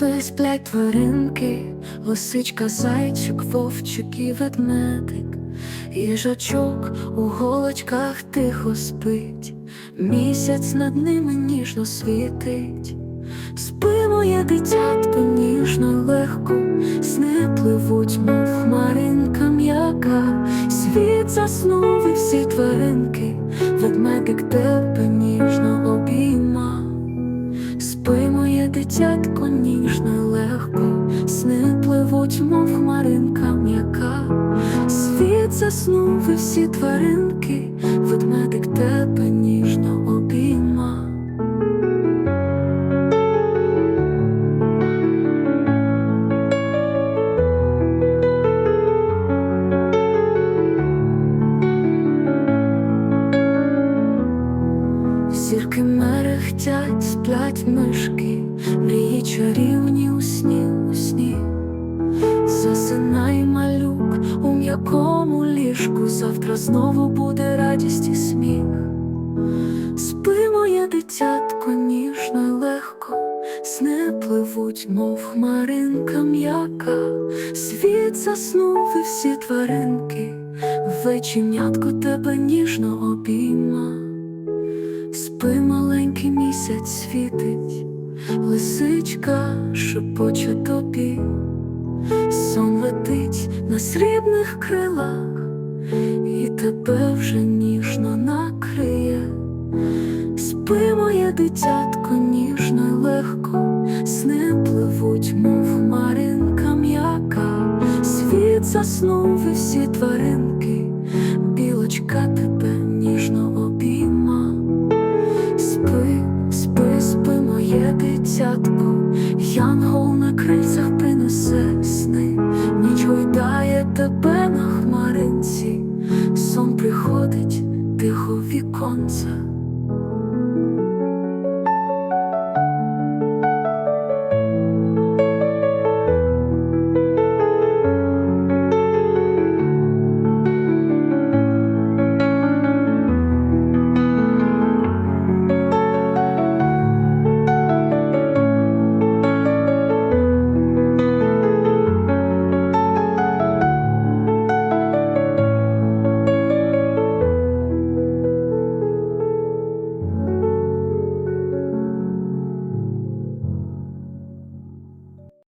Спи, сплять тваринки, лисичка, зайчик, вовчик і ведмедик, їжачок у голочках тихо спить, місяць над ними ніжно світить. Спи, моє дитятко, ніжно легко, сни пливуть, мов хмаринка м'яка, світ заснув і всі тваринки, ведмедик тебе ніжно обійма. Дитятко, ніжно легко, сни пливуть, мов хмаринка м'яка, світ заснув і всі тваринки, ведмедик тебе ніжно мерехтять, сплять мишки, чарівні у сні, у сні. Засинай малюк у м'якому ліжку, завтра знову буде радість і сміх. Спи, моє дитятко, ніжно й легко, сни пливуть, мов хмаринка м'яка, світ заснув і всі тваринки, вечімнятко тебе ніжно обійма. Спи, маленький місяць світить, лисичка шепоче тобі, сон летить на срібних крилах, і тебе вже ніжно накриє. Спи, моє дитятко, ніжно й легко, сни пливуть, мов хмаринка м'яка, світ заснув і всі тваринки, білочка тебе десятку, янгол на крильцях принесе сни, ніч гойдає тебе на хмаринці, сон приходить тихо віконце.